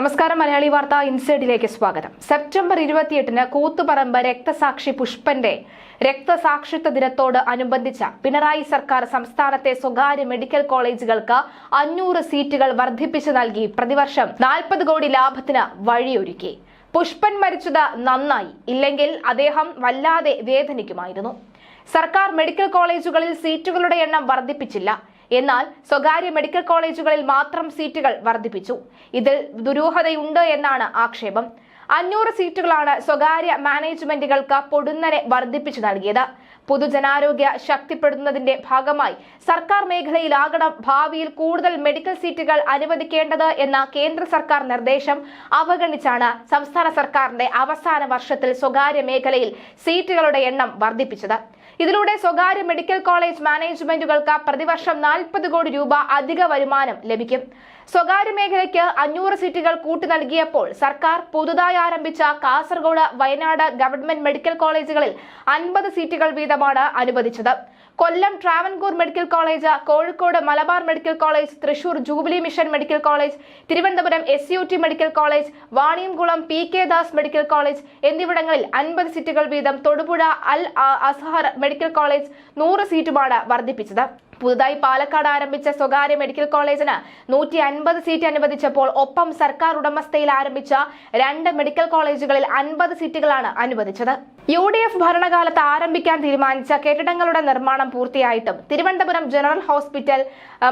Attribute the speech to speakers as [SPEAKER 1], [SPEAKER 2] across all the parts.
[SPEAKER 1] നമസ്കാരം മലയാളി വാർത്ത ഇൻസൈഡിലേക്ക് സ്വാഗതം. സെപ്റ്റംബർ ഇരുപത്തിയെട്ടിന് കൂത്തുപറമ്പ് രക്തസാക്ഷി പുഷ്പന്റെ രക്തസാക്ഷിത്വ ദിനത്തോട് അനുബന്ധിച്ച പിണറായി സർക്കാർ സംസ്ഥാനത്തെ സ്വകാര്യ മെഡിക്കൽ കോളേജുകൾക്ക് അഞ്ഞൂറ് സീറ്റുകൾ വർദ്ധിപ്പിച്ചു നൽകി. പ്രതിവർഷം നാൽപ്പത് കോടി ലാഭത്തിന് വഴിയൊരുക്കി. പുഷ്പൻ മരിച്ചത് നന്നായി. ഇല്ലെങ്കിൽ അദ്ദേഹം വല്ലാതെ വേദനിക്കുമായിരുന്നു. സർക്കാർ മെഡിക്കൽ കോളേജുകളിൽ സീറ്റുകളുടെ എണ്ണം വർദ്ധിപ്പിച്ചില്ല. എന്നാൽ സ്വകാര്യ മെഡിക്കൽ കോളേജുകളിൽ മാത്രം സീറ്റുകൾ വർദ്ധിപ്പിച്ചു. ഇതിൽ ദുരൂഹതയുണ്ട് എന്നാണ് ആക്ഷേപം. അഞ്ഞൂറ് സീറ്റുകളാണ് സ്വകാര്യ മാനേജ്മെന്റുകൾക്ക് പൊടുന്നനെ വർദ്ധിപ്പിച്ചു നൽകിയത്. പൊതുജനാരോഗ്യ ശക്തിപ്പെടുത്തുന്നതിന്റെ ഭാഗമായി സർക്കാർ മേഖലയിലാകണം ഭാവിയിൽ കൂടുതൽ മെഡിക്കൽ സീറ്റുകൾ അനുവദിക്കേണ്ടത് എന്ന കേന്ദ്ര സർക്കാർ നിർദ്ദേശം അവഗണിച്ചാണ് സംസ്ഥാന സർക്കാരിന്റെ അവസാന വർഷത്തിൽ സ്വകാര്യ മേഖലയിൽ സീറ്റുകളുടെ എണ്ണം വർദ്ധിപ്പിച്ചത്. ഇതിലൂടെ സ്വകാര്യ മെഡിക്കൽ കോളേജ് മാനേജ്മെന്റുകൾക്ക് പ്രതിവർഷം നാൽപ്പത് കോടി രൂപ അധിക വരുമാനം ലഭിക്കും. സ്വകാര്യ മേഖലയ്ക്ക് അഞ്ഞൂറ് സീറ്റുകൾ കൂട്ടി നൽകിയപ്പോൾ സർക്കാർ പുതുതായി ആരംഭിച്ച കാസർഗോഡ് വയനാട് ഗവൺമെന്റ് മെഡിക്കൽ കോളേജുകളിൽ അൻപത് സീറ്റുകൾ വീതമാണ് അനുവദിച്ചത്. Kollam Travancore medical college Kozhikode Malabar medical college Thrissur jubilee mission medical college Thiruvananthapuram S U T medical college Vaniyamkulam P K Das medical college എന്നിവിടങ്ങളിൽ അൻപത് സീറ്റുകൾ വീതം തൊടുപുഴ അൽ അസഹർ മെഡിക്കൽ കോളേജ് നൂറ് സീറ്റുമാണ് വർദ്ധിപ്പിച്ചത്. പുതുതായി പാലക്കാട് ആരംഭിച്ച സ്വകാര്യ മെഡിക്കൽ കോളേജിന് നൂറ്റി അൻപത് സീറ്റ് അനുവദിച്ചപ്പോൾ ഒപ്പം സർക്കാർ ഉടമസ്ഥയിൽ ആരംഭിച്ച രണ്ട് മെഡിക്കൽ കോളേജുകളിൽ അൻപത് സീറ്റുകളാണ് അനുവദിച്ചത്. യു ഡി എഫ് ഭരണകാലത്ത് ആരംഭിക്കാൻ തീരുമാനിച്ച കെട്ടിടങ്ങളുടെ നിർമ്മാണം പൂർത്തിയായിട്ടും തിരുവനന്തപുരം ജനറൽ ഹോസ്പിറ്റൽ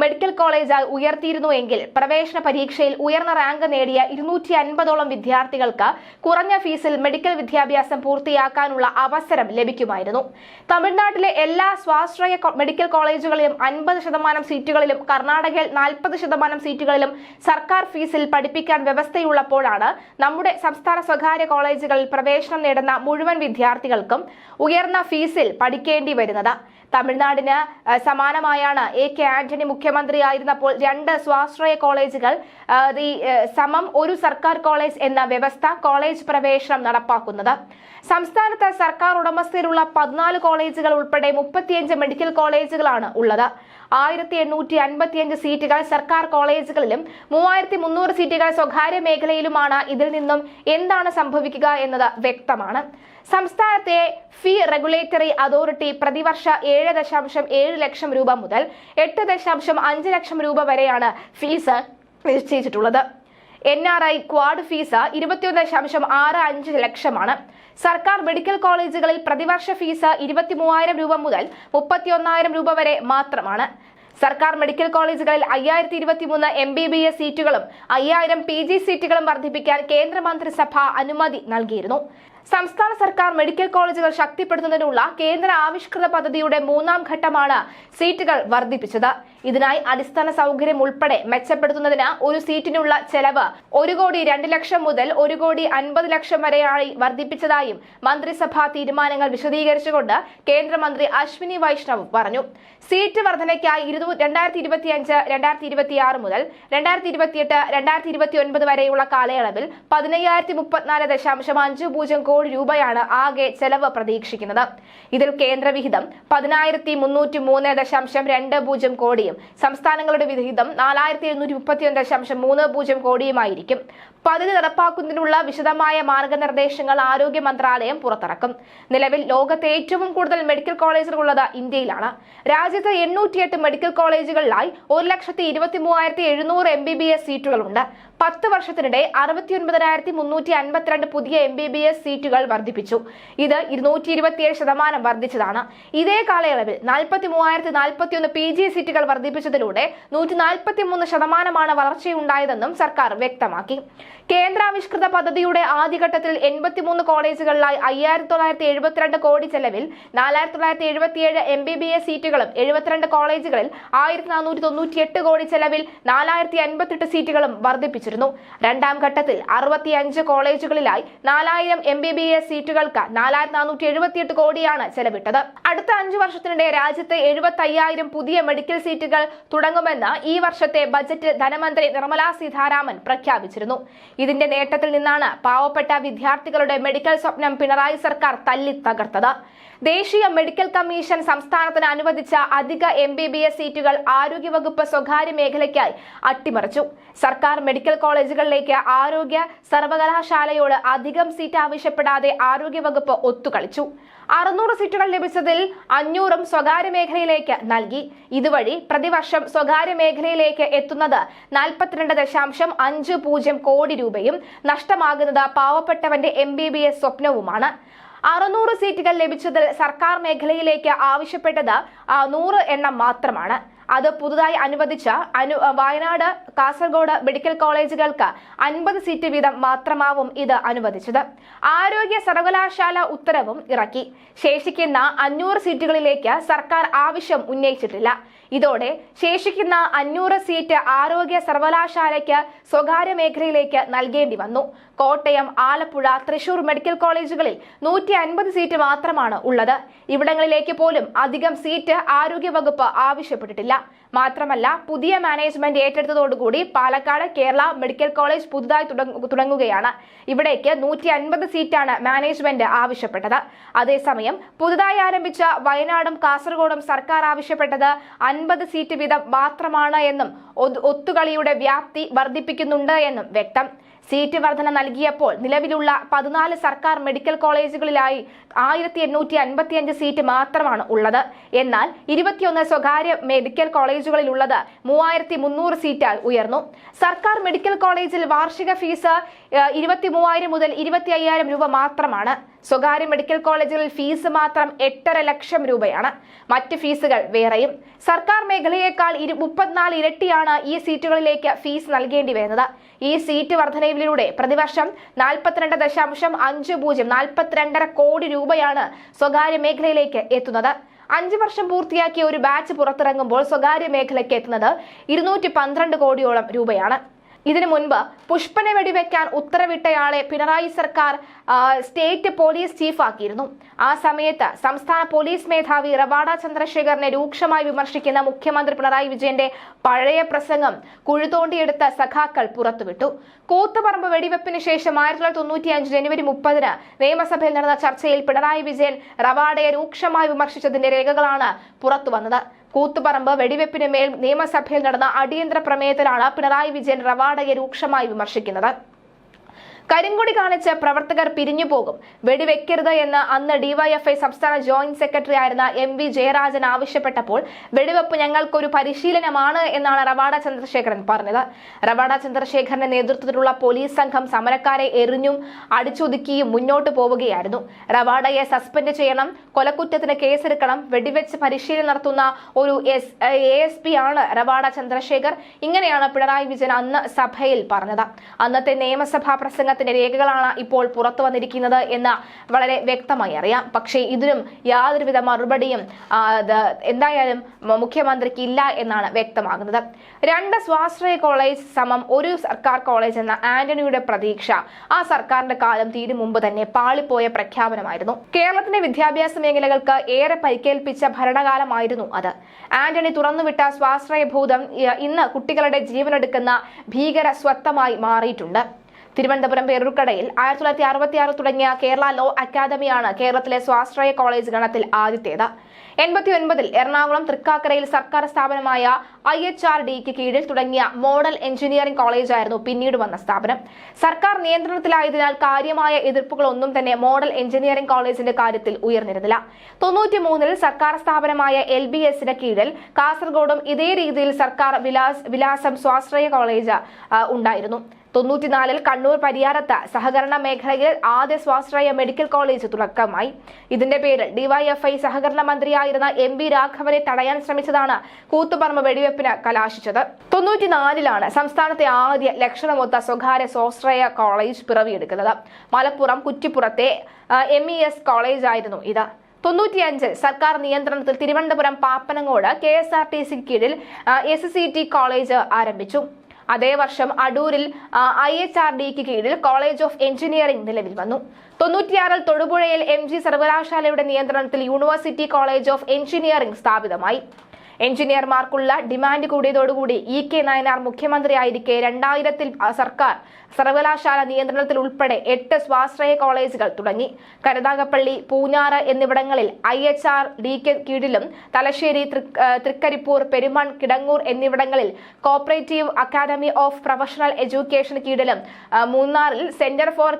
[SPEAKER 1] മെഡിക്കൽ കോളേജായി ഉയർത്തിയിരുന്നുവെങ്കിൽ പ്രവേശന പരീക്ഷയിൽ ഉയർന്ന റാങ്ക് നേടിയ ഇരുന്നൂറ്റി അൻപതോളം വിദ്യാർത്ഥികൾക്ക് കുറഞ്ഞ ഫീസിൽ മെഡിക്കൽ വിദ്യാഭ്യാസം പൂർത്തിയാക്കാനുള്ള അവസരം ലഭിക്കുമായിരുന്നു. തമിഴ്നാട്ടിലെ എല്ലാ സ്വാശ്രയ മെഡിക്കൽ കോളേജുകളിലും അൻപത് ശതമാനം സീറ്റുകളിലും കർണാടകയിൽ നാൽപ്പത് ശതമാനം സീറ്റുകളിലും സർക്കാർ ഫീസിൽ പഠിപ്പിക്കാൻ വ്യവസ്ഥയുള്ളപ്പോഴാണ് നമ്മുടെ സംസ്ഥാന സ്വകാര്യ കോളേജുകളിൽ പ്രവേശനം നേടുന്ന മുഴുവൻ വിദ്യാർത്ഥികൾക്കും ഉയർന്ന ഫീസിൽ പഠിക്കേണ്ടി വരുന്നത്. തമിഴ്നാടിന് സമാനമായാണ് എ കെ ആന്റണി മുഖ്യമന്ത്രിയായിരുന്നപ്പോൾ രണ്ട് സ്വാശ്രയ കോളേജുകൾ സമം ഒരു സർക്കാർ കോളേജ് എന്ന വ്യവസ്ഥ കോളേജ് പ്രവേശനം നടപ്പാക്കുന്നത്. സംസ്ഥാനത്ത് സർക്കാർ ഉടമസ്ഥയിലുള്ള പതിനാല് കോളേജുകൾ ഉൾപ്പെടെ മുപ്പത്തിയഞ്ച് മെഡിക്കൽ കോളേജുകളാണ് ഉള്ളത്. ആയിരത്തി എണ്ണൂറ്റി അൻപത്തിയഞ്ച് സീറ്റുകൾ സർക്കാർ കോളേജുകളിലും മൂവായിരത്തി മുന്നൂറ് സീറ്റുകൾ സ്വകാര്യ മേഖലയിലുമാണ് ഇതിൽ നിന്നും എന്താണ് സംഭവിക്കുക എന്നത് വ്യക്തമാണ്. സംസ്ഥാനത്തെ ഫീ റെഗുലേറ്ററി അതോറിറ്റി പ്രതിവർഷ ഏഴ് ദശാംശം ഏഴ് ലക്ഷം രൂപ മുതൽ എട്ട് ദശാംശം അഞ്ച് ലക്ഷം രൂപ വരെയാണ് fees നിശ്ചയിച്ചിട്ടുള്ളത്. N R I quota fees ഇരുപത്തിയൊന്ന് ദശാംശം ആറ് അഞ്ച് ലക്ഷമാണ്. സർക്കാർ മെഡിക്കൽ കോളേജുകളിൽ പ്രതിവർഷ ഫീസ് ഇരുപത്തി മൂവായിരം രൂപ മുതൽ മുപ്പത്തിയൊന്നായിരം രൂപ വരെ മാത്രമാണ്. സർക്കാർ മെഡിക്കൽ കോളേജുകളിൽ അയ്യായിരത്തി ഇരുപത്തി മൂന്ന് എം ബി ബി എസ് സീറ്റുകളും അയ്യായിരം പി ജി സീറ്റുകളും വർദ്ധിപ്പിക്കാൻ കേന്ദ്രമന്ത്രിസഭ അനുമതി നൽകിയിരുന്നു. സംസ്ഥാന സർക്കാർ മെഡിക്കൽ കോളേജുകൾ ശക്തിപ്പെടുത്തുന്നതിനുള്ള കേന്ദ്ര ആവിഷ്കൃത പദ്ധതിയുടെ മൂന്നാം ഘട്ടമാണ് സീറ്റുകൾ വർദ്ധിപ്പിച്ചത്. ഇതിനായി അടിസ്ഥാന സൗകര്യം ഉൾപ്പെടെ മെച്ചപ്പെടുത്തുന്നതിന് ഒരു സീറ്റിനുള്ള ചെലവ് ഒരു കോടി രണ്ട് ലക്ഷം മുതൽ ഒരു കോടി അൻപത് ലക്ഷം വരെയായി വർദ്ധിപ്പിച്ചതായും മന്ത്രിസഭാ തീരുമാനങ്ങൾ വിശദീകരിച്ചുകൊണ്ട് കേന്ദ്രമന്ത്രി അശ്വിനി വൈഷ്ണവ് പറഞ്ഞു. സീറ്റ് വർധനയ്ക്കായി രണ്ടായിരത്തി ഇരുപത്തി അഞ്ച് രണ്ടായിരത്തി ഇരുപത്തി ആറ് മുതൽ രണ്ടായിരത്തി ഇരുപത്തിയെട്ട് രണ്ടായിരത്തി ഇരുപത്തി ഒൻപത് വരെയുള്ള കാലയളവിൽ പതിനയ്യായിരത്തി മുപ്പത്തിനാല് ദശാംശം അഞ്ച് പൂജ്യം കോടി രൂപയാണ് ആകെ ചെലവ് പ്രതീക്ഷിക്കുന്നത്. ഇതിൽ കേന്ദ്രവിഹിതം പതിനായിരത്തി മുന്നൂറ്റി മൂന്ന് ദശാംശം രണ്ട് പൂജ്യം കോടിയും സംസ്ഥാനങ്ങളുടെ വിഹിതം നാലായിരത്തി എഴുന്നൂറ്റി മുപ്പത്തിയൊന്ന് ദശാംശം മൂന്ന് പൂജ്യം കോടിയുമായിരിക്കും. പദ്ധതി നടപ്പാക്കുന്നതിനുള്ള വിശദമായ മാർഗനിർദ്ദേശങ്ങൾ ആരോഗ്യ മന്ത്രാലയം പുറത്തിറക്കും. നിലവിൽ ലോകത്തെ ഏറ്റവും കൂടുതൽ മെഡിക്കൽ കോളേജുകൾ ഉള്ളത് ഇന്ത്യയിലാണ്. രാജ്യത്ത് എണ്ണൂറ്റിയെട്ട് മെഡിക്കൽ കോളേജുകളിലായി ഒരു ലക്ഷത്തി ഇരുപത്തി മൂവായിരത്തി എഴുന്നൂറ് എം ബി ബി എസ് സീറ്റുകളുണ്ട്. പത്ത് വർഷത്തിനിടെ അറുപത്തി ഒൻപതിനായിരത്തി മുന്നൂറ്റി അൻപത്തിരണ്ട് പുതിയ എം ബി ബി എസ് സീറ്റുകൾ വർദ്ധിപ്പിച്ചു. ഇത് ഇരുന്നൂറ്റി ഇരുപത്തിയേഴ് ശതമാനം വർദ്ധിച്ചതാണ്. ഇതേ കാലയളവിൽ നാൽപ്പത്തി മൂവായിരത്തി നാൽപ്പത്തി ഒന്ന് പി ജി സീറ്റുകൾ വർദ്ധിപ്പിച്ചതിലൂടെ നൂറ്റി നാൽപ്പത്തി മൂന്ന് ശതമാനമാണ് വളർച്ചയുണ്ടായതെന്നും സർക്കാർ വ്യക്തമാക്കി. കേന്ദ്രാവിഷ്കൃത പദ്ധതിയുടെ ആദ്യഘട്ടത്തിൽ എൺപത്തിമൂന്ന് കോളേജുകളിലായി അയ്യായിരത്തി തൊള്ളായിരത്തി എഴുപത്തിരണ്ട് കോടി ചെലവിൽ നാലായിരത്തി തൊള്ളായിരത്തി എഴുപത്തിയേഴ് എം ബി ബി എസ് സീറ്റുകളും എഴുപത്തിരണ്ട് കോളേജുകളിൽ ആയിരത്തി നാനൂറ്റി തൊണ്ണൂറ്റി എട്ട് കോടി ചെലവിൽ നാലായിരത്തി അൻപത്തെട്ട് സീറ്റുകളും വർദ്ധിപ്പിച്ചിരുന്നു രണ്ടാം ഘട്ടത്തിൽ അറുപത്തിയഞ്ച് കോളേജുകളിലായി നാലായിരം എം ബി ബി എസ് സീറ്റുകൾക്ക് നാലായിരത്തി നാനൂറ്റി എഴുപത്തിയെട്ട് കോടിയാണ് ചെലവിട്ടത്. അടുത്ത അഞ്ചു വർഷത്തിനിടെ രാജ്യത്തെ എഴുപത്തി അയ്യായിരം പുതിയ മെഡിക്കൽ സീറ്റുകൾ തുടങ്ങുമെന്ന് ഈ വർഷത്തെ ബജറ്റ് ധനമന്ത്രി നിർമ്മലാ സീതാരാമൻ പ്രഖ്യാപിച്ചിരുന്നു. ഇതിന്റെ നേട്ടത്തിൽ നിന്നാണ് പാവപ്പെട്ട വിദ്യാർത്ഥികളുടെ മെഡിക്കൽ സ്വപ്നം പിണറായി സർക്കാർ തല്ലി തകർത്തത്. ദേശീയ മെഡിക്കൽ കമ്മീഷൻ സംസ്ഥാനത്തിന് അനുവദിച്ച അധിക എം ബി ബി എസ് സീറ്റുകൾ ആരോഗ്യവകുപ്പ് സ്വകാര്യ മേഖലയ്ക്കായി അട്ടിമറിച്ചു. സർക്കാർ മെഡിക്കൽ കോളേജുകളിലേക്ക് ആരോഗ്യ സർവകലാശാലയോട് അധികം സീറ്റ് ആവശ്യപ്പെടാതെ ആരോഗ്യവകുപ്പ് ഒത്തുകളിച്ചു. അറുന്നൂറ് സീറ്റുകൾ ലഭിച്ചതിൽ അഞ്ഞൂറും സ്വകാര്യ മേഖലയിലേക്ക് നൽകി. ഇതുവഴി പ്രതിവർഷം സ്വകാര്യ മേഖലയിലേക്ക് എത്തുന്നത് നാൽപ്പത്തിരണ്ട് ദശാംശം അഞ്ച് പൂജ്യം കോടി രൂപയും നഷ്ടമാകുന്നത് പാവപ്പെട്ടവന്റെ എം ബി ബി എസ് സ്വപ്നവുമാണ്. അറുന്നൂറ് സീറ്റുകൾ ലഭിച്ചതിൽ സർക്കാർ മേഖലയിലേക്ക് ആവശ്യപ്പെട്ടത് നൂറ് എണ്ണം മാത്രമാണ്. അത് പുതുതായി അനുവദിച്ച അനു വയനാട് കാസർഗോഡ് മെഡിക്കൽ കോളേജുകൾക്ക് അൻപത് സീറ്റ് വീതം മാത്രമാവും ഇത് അനുവദിച്ചത്. ആരോഗ്യ സർവകലാശാല ഉത്തരവും ഇറക്കി. ശേഷിക്കുന്ന അഞ്ഞൂറ് സീറ്റുകളിലേക്ക് സർക്കാർ ആവശ്യം ഉന്നയിച്ചിട്ടില്ല. ഇതോടെ ശേഷിക്കുന്ന അഞ്ഞൂറ് സീറ്റ് ആരോഗ്യ സർവകലാശാലയ്ക്ക് സ്വകാര്യ മേഖലയിലേക്ക് നൽകേണ്ടി വന്നു. കോട്ടയം ആലപ്പുഴ തൃശൂർ മെഡിക്കൽ കോളേജുകളിൽ നൂറ്റി അൻപത് സീറ്റ് മാത്രമാണ് ഉള്ളത്. ഇവിടങ്ങളിലേക്ക് പോലും അധികം സീറ്റ് ആരോഗ്യവകുപ്പ് ആവശ്യപ്പെട്ടിട്ടില്ല. മാത്രമല്ല പുതിയ മാനേജ്മെന്റ് ഏറ്റെടുത്തതോടുകൂടി പാലക്കാട് കേരള മെഡിക്കൽ കോളേജ് പുതുതായി തുടങ്ങുകയാണ്. ഇവിടേക്ക് നൂറ്റി അൻപത് സീറ്റാണ് മാനേജ്മെന്റ് ആവശ്യപ്പെട്ടത്. അതേസമയം പുതുതായി ആരംഭിച്ച വയനാടും കാസർഗോഡും സർക്കാർ ആവശ്യപ്പെട്ടത് അൻപത് സീറ്റ് വീതം മാത്രമാണ് എന്നും ഒത്തുകളിയുടെ വ്യാപ്തി വർദ്ധിപ്പിക്കുന്നുണ്ട് എന്നും വ്യക്തം. സീറ്റ് വർധന നൽകിയപ്പോൾ നിലവിലുള്ള പതിനാല് സർക്കാർ മെഡിക്കൽ കോളേജുകളിലായി ആയിരത്തി എണ്ണൂറ്റി അൻപത്തിയഞ്ച് സീറ്റ് മാത്രമാണ് ഉള്ളത്. എന്നാൽ ഇരുപത്തിയൊന്ന് സ്വകാര്യ മെഡിക്കൽ കോളേജുകളിലുള്ളത് മൂവായിരത്തി മുന്നൂറ് സീറ്റായി ഉയർന്നു. സർക്കാർ മെഡിക്കൽ കോളേജിൽ വാർഷിക ഫീസ് ഇരുപത്തി മൂവായിരം മുതൽ ഇരുപത്തി അയ്യായിരം രൂപ മാത്രമാണ്. സ്വകാര്യ മെഡിക്കൽ കോളേജുകളിൽ ഫീസ് മാത്രം എട്ടര ലക്ഷം രൂപയാണ്. മറ്റ് ഫീസുകൾ വേറെയും. സർക്കാർ മേഖലയേക്കാൾ മുപ്പത്തിനാല് ഇരട്ടിയാണ് ഈ സീറ്റുകളിലേക്ക് ഫീസ് നൽകേണ്ടി വരുന്നത്. ഈ സീറ്റ് വർധനയിലൂടെ പ്രതിവർഷം നാൽപ്പത്തിരണ്ട് ദശാംശം അഞ്ച് പൂജ്യം നാൽപ്പത്തിരണ്ടര കോടി രൂപയാണ് സ്വകാര്യ മേഖലയിലേക്ക് എത്തുന്നത്. അഞ്ച് വർഷം പൂർത്തിയാക്കിയ ഒരു ബാച്ച് പുറത്തിറങ്ങുമ്പോൾ സ്വകാര്യ മേഖലയ്ക്ക് എത്തുന്നത് ഇരുന്നൂറ്റി പന്ത്രണ്ട് കോടിയോളം രൂപയാണ്. ഇതിനു മുൻപ് പുഷ്പനെ വെടിവെക്കാൻ ഉത്തരവിട്ടയാളെ പിണറായി സർക്കാർ സ്റ്റേറ്റ് പോലീസ് ചീഫാക്കിയിരുന്നു. ആ സമയത്ത് സംസ്ഥാന പോലീസ് മേധാവി റവാഡ ചന്ദ്രശേഖറിനെ രൂക്ഷമായി വിമർശിക്കുന്ന മുഖ്യമന്ത്രി പിണറായി വിജയന്റെ പഴയ പ്രസംഗം കുഴുതോണ്ടിയെടുത്ത സഖാക്കൾ പുറത്തുവിട്ടു. കൂത്തുപറമ്പ് വെടിവെപ്പിന് ശേഷം ആയിരത്തി തൊള്ളായിരത്തി തൊണ്ണൂറ്റി അഞ്ച് ജനുവരി മുപ്പതിന് നിയമസഭയിൽ നടന്ന ചർച്ചയിൽ പിണറായി വിജയൻ റവാഡയെ രൂക്ഷമായി വിമർശിച്ചതിന്റെ രേഖകളാണ് പുറത്തുവന്നത്. കൂത്തുപറമ്പ് വെടിവെപ്പിന് മേൽ നിയമസഭയിൽ നടന്ന അടിയന്തര പ്രമേയത്തിലാണ് പിണറായി വിജയൻ റവാഡയെ രൂക്ഷമായി വിമർശിക്കുന്നത്. കരിങ്കൊടി കാണിച്ച് പ്രവർത്തകർ പിരിഞ്ഞു പോകും. വെടിവെക്കരുത് എന്ന് അന്ന് ഡിവൈഎഫ്ഐ സംസ്ഥാന ജോയിന്റ് സെക്രട്ടറി ആയിരുന്ന എം വി ജയരാജൻ ആവശ്യപ്പെട്ടപ്പോൾ വെടിവെപ്പ് ഞങ്ങൾക്കൊരു പരിശീലനമാണ് എന്നാണ് റവാഡ ചന്ദ്രശേഖരൻ പറഞ്ഞത്. റവാഡ ചന്ദ്രശേഖരന്റെ നേതൃത്വത്തിലുള്ള പോലീസ് സംഘം സമരക്കാരെ എറിഞ്ഞും അടിച്ചൊതുക്കിയും മുന്നോട്ട് പോവുകയായിരുന്നു. റവാഡയെ സസ്പെൻഡ് ചെയ്യണം കൊലക്കുറ്റത്തിന് കേസെടുക്കണം വെടിവെച്ച് പരിശീലനം നടത്തുന്ന ഒരു എസ് എ എസ് പി ആണ് റവാഡ ചന്ദ്രശേഖർ. ഇങ്ങനെയാണ് പിണറായി വിജയൻ അന്ന് സഭയിൽ പറഞ്ഞത്. അന്നത്തെ നിയമസഭാ പ്രസംഗത്തിന്റെ രേഖകളാണ് ഇപ്പോൾ പുറത്തു വന്നിരിക്കുന്നത് എന്ന് വളരെ വ്യക്തമായി അറിയാം. പക്ഷേ ഇതിനും യാതൊരുവിധ മറുപടിയും എന്തായാലും മുഖ്യമന്ത്രിക്ക് ഇല്ല എന്നാണ് വ്യക്തമാകുന്നത്. രണ്ട് സ്വാശ്രയ കോളേജ് സമം ഒരു സർക്കാർ കോളേജ് എന്ന ആന്റണിയുടെ പ്രതീക്ഷ ആ സർക്കാരിന്റെ കാലം തീരും മുമ്പ് തന്നെ പാളിപ്പോയ പ്രഖ്യാപനമായിരുന്നു. കേരളത്തിന്റെ വിദ്യാഭ്യാസ മേഖലകൾക്ക് ഏറെ പരിക്കേൽപ്പിച്ച ഭരണകാലമായിരുന്നു അത്. ആന്റണി തുറന്നുവിട്ട സ്വാശ്രയ ഭൂതം ഇന്ന് കുട്ടികളുടെ ജീവനെടുക്കുന്ന ഭീകര സ്വത്തമായി മാറിയിട്ടുണ്ട്. തിരുവനന്തപുരം പേരൂർക്കടയിൽ ആയിരത്തി തൊള്ളായിരത്തി അറുപത്തി ആറ് തുടങ്ങിയ കേരള ലോ അക്കാദമിയാണ് കേരളത്തിലെ സ്വാശ്രയ കോളേജ് ഗണത്തിൽ ആദ്യത്തേത്. എൺപത്തി ഒൻപതിൽ എറണാകുളം തൃക്കാക്കരയിൽ സർക്കാർ സ്ഥാപനമായ ഐ എച്ച് ആർ ഡിക്ക് കീഴിൽ തുടങ്ങിയ മോഡൽ എഞ്ചിനീയറിംഗ് കോളേജായിരുന്നു പിന്നീട് വന്ന സ്ഥാപനം. സർക്കാർ നിയന്ത്രണത്തിലായതിനാൽ കാര്യമായ എതിർപ്പുകളൊന്നും തന്നെ മോഡൽ എഞ്ചിനീയറിംഗ് കോളേജിന്റെ കാര്യത്തിൽ ഉയർന്നിരുന്നില്ല. തൊണ്ണൂറ്റി മൂന്നിൽ സർക്കാർ സ്ഥാപനമായ എൽ ബി എസിന് കീഴിൽ കാസർഗോഡും ഇതേ രീതിയിൽ സർക്കാർ വിലാസ് വിലാസം സ്വാശ്രയ കോളേജ് ഉണ്ടായിരുന്നു. തൊണ്ണൂറ്റിനാലിൽ കണ്ണൂർ പരിയാരത്ത് സഹകരണ മേഖലയിൽ ആദ്യ സ്വാശ്രയ മെഡിക്കൽ കോളേജ് തുടക്കമായി. ഇതിന്റെ പേരിൽ ഡിവൈഎഫ്ഐ സഹകരണ മന്ത്രിയായിരുന്ന എം വി രാഘവനെ തടയാൻ ശ്രമിച്ചതാണ് കൂത്തുപറമ്പ് വെടിവെപ്പിന് കലാശിച്ചത്. തൊണ്ണൂറ്റിനാലിലാണ് സംസ്ഥാനത്തെ ആദ്യ ലക്ഷണമൊത്ത സ്വകാര്യ സ്വാശ്രയ കോളേജ് പിറവിയെടുക്കുന്നത്. മലപ്പുറം കുറ്റിപ്പുറത്തെ എം ഇ എസ് കോളേജായിരുന്നു ഇത്. തൊണ്ണൂറ്റിയഞ്ചിൽ സർക്കാർ നിയന്ത്രണത്തിൽ Thiruvananthapuram Pappanamcode K S R T C കീഴിൽ എസ് സി ടി കോളേജ് ആരംഭിച്ചു. അതേ വർഷം അടൂരിൽ ഐ എച്ച് ആർ ഡിക്ക് കീഴിൽ കോളേജ് ഓഫ് എഞ്ചിനീയറിംഗ് നിലവിൽ വന്നു. തൊണ്ണൂറ്റിയാറിൽ തൊടുപുഴയിൽ എം ജി സർവകലാശാലയുടെ നിയന്ത്രണത്തിൽ യൂണിവേഴ്സിറ്റി കോളേജ് ഓഫ് എഞ്ചിനീയറിംഗ് സ്ഥാപിതമായി. എഞ്ചിനീയർമാർക്കുള്ള ഡിമാൻഡ് കൂടിയതോടുകൂടി ഇ കെ നയനാർ മുഖ്യമന്ത്രിയായിരിക്കെ രണ്ടായിരത്തിൽ സർക്കാർ സർവകലാശാല നിയന്ത്രണത്തിൽ ഉൾപ്പെടെ എട്ട് സ്വാശ്രയ കോളേജുകൾ തുടങ്ങി. കരുനാഗപ്പള്ളി പൂഞ്ഞാറ് എന്നിവിടങ്ങളിൽ I H R D K കീഴിലും തലശ്ശേരി തൃക്കരിപ്പൂർ പെരുമൺ കിടങ്ങൂർ എന്നിവിടങ്ങളിൽ cooperative academy of professional education കീഴിലും മൂന്നാറിൽ സെന്റർ ഫോർ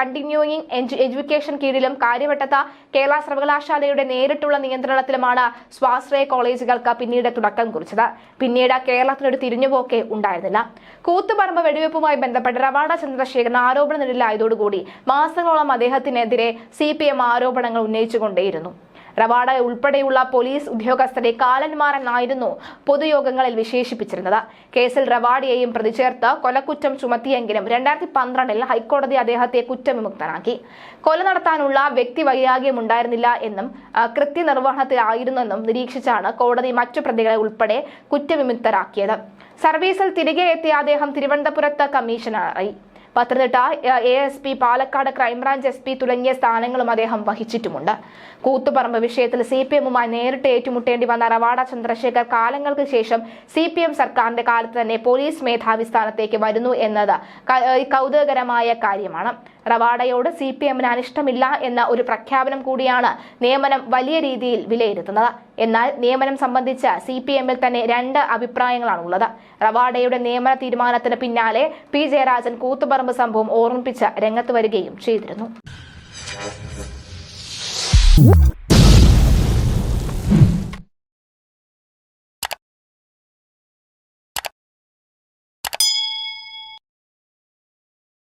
[SPEAKER 1] കണ്ടിന്യൂയിങ് എഡ്യൂക്കേഷൻ കീഴിലും കാര്യവട്ടത്ത കേരള സർവകലാശാലയുടെ നേരിട്ടുള്ള നിയന്ത്രണത്തിലുമാണ് സ്വാശ്രയ കോളേജുകൾക്ക് പിന്നീട് തുടക്കം കുറിച്ചത്. പിന്നീട് കേരളത്തിനൊരു തിരിഞ്ഞുപോക്കേ ഉണ്ടായിരുന്നില്ല. കൂത്തുപറമ്പ് വെടിവെപ്പുമായി ബന്ധപ്പെട്ട് റവാഡ ചന്ദ്രശേഖരൻ ആരോപണ നിഴലായതോടുകൂടി മാസങ്ങളോളം അദ്ദേഹത്തിനെതിരെ സി ആരോപണങ്ങൾ ഉന്നയിച്ചുകൊണ്ടേയിരുന്നു. റവാഡ ഉൾപ്പെടെയുള്ള പോലീസ് ഉദ്യോഗസ്ഥരെ കാലന്മാരെന്നായിരുന്നു പൊതുയോഗങ്ങളിൽ വിശേഷിപ്പിച്ചിരുന്നത്. കേസിൽ റവാഡയെയും പ്രതി ചേർത്ത് കൊലക്കുറ്റം ചുമത്തിയെങ്കിലും രണ്ടായിരത്തി പന്ത്രണ്ടിൽ ഹൈക്കോടതി അദ്ദേഹത്തെ കുറ്റവിമുക്തനാക്കി. കൊല നടത്താനുള്ള വ്യക്തി വൈരാഗ്യം ഉണ്ടായിരുന്നില്ല എന്നും കൃത്യനിർവഹണത്തിലായിരുന്നെന്നും നിരീക്ഷിച്ചാണ് കോടതി മറ്റു പ്രതികളെ ഉൾപ്പെടെ കുറ്റവിമുക്തരാക്കിയത്. സർവീസിൽ തിരികെ എത്തിയ അദ്ദേഹം തിരുവനന്തപുരത്ത് കമ്മീഷണറായി. Pathanamthitta A S P Palakkad crime branch S P തുടങ്ങിയ സ്ഥാനങ്ങളും അദ്ദേഹം വഹിച്ചിട്ടുമുണ്ട്. കൂത്തുപറമ്പ് വിഷയത്തിൽ സി പി എമ്മുമായി നേരിട്ട് ഏറ്റുമുട്ടേണ്ടി വന്ന റവാഡ ചന്ദ്രശേഖർ കാലങ്ങൾക്ക് ശേഷം സി പി എം സർക്കാരിന്റെ കാലത്ത് തന്നെ പോലീസ് മേധാവി സ്ഥാനത്തേക്ക് വരുന്നു എന്നത് കൗതുകകരമായ കാര്യമാണ്. റവാഡയോട് സി പി എമ്മിന് അനിഷ്ടമില്ല എന്ന ഒരു പ്രഖ്യാപനം കൂടിയാണ് നിയമനം വലിയ രീതിയിൽ വിലയിരുത്തുന്നത്. എന്നാൽ നിയമനം സംബന്ധിച്ച് സി പി എമ്മിൽ തന്നെ രണ്ട് അഭിപ്രായങ്ങളാണുള്ളത്. റവാഡയുടെ നിയമന തീരുമാനത്തിന് പിന്നാലെ പി ജയരാജൻ കൂത്തുപറമ്പ് സംഭവം ഓർമ്മിപ്പിച്ച് രംഗത്ത് വരികയും ചെയ്തിരുന്നു.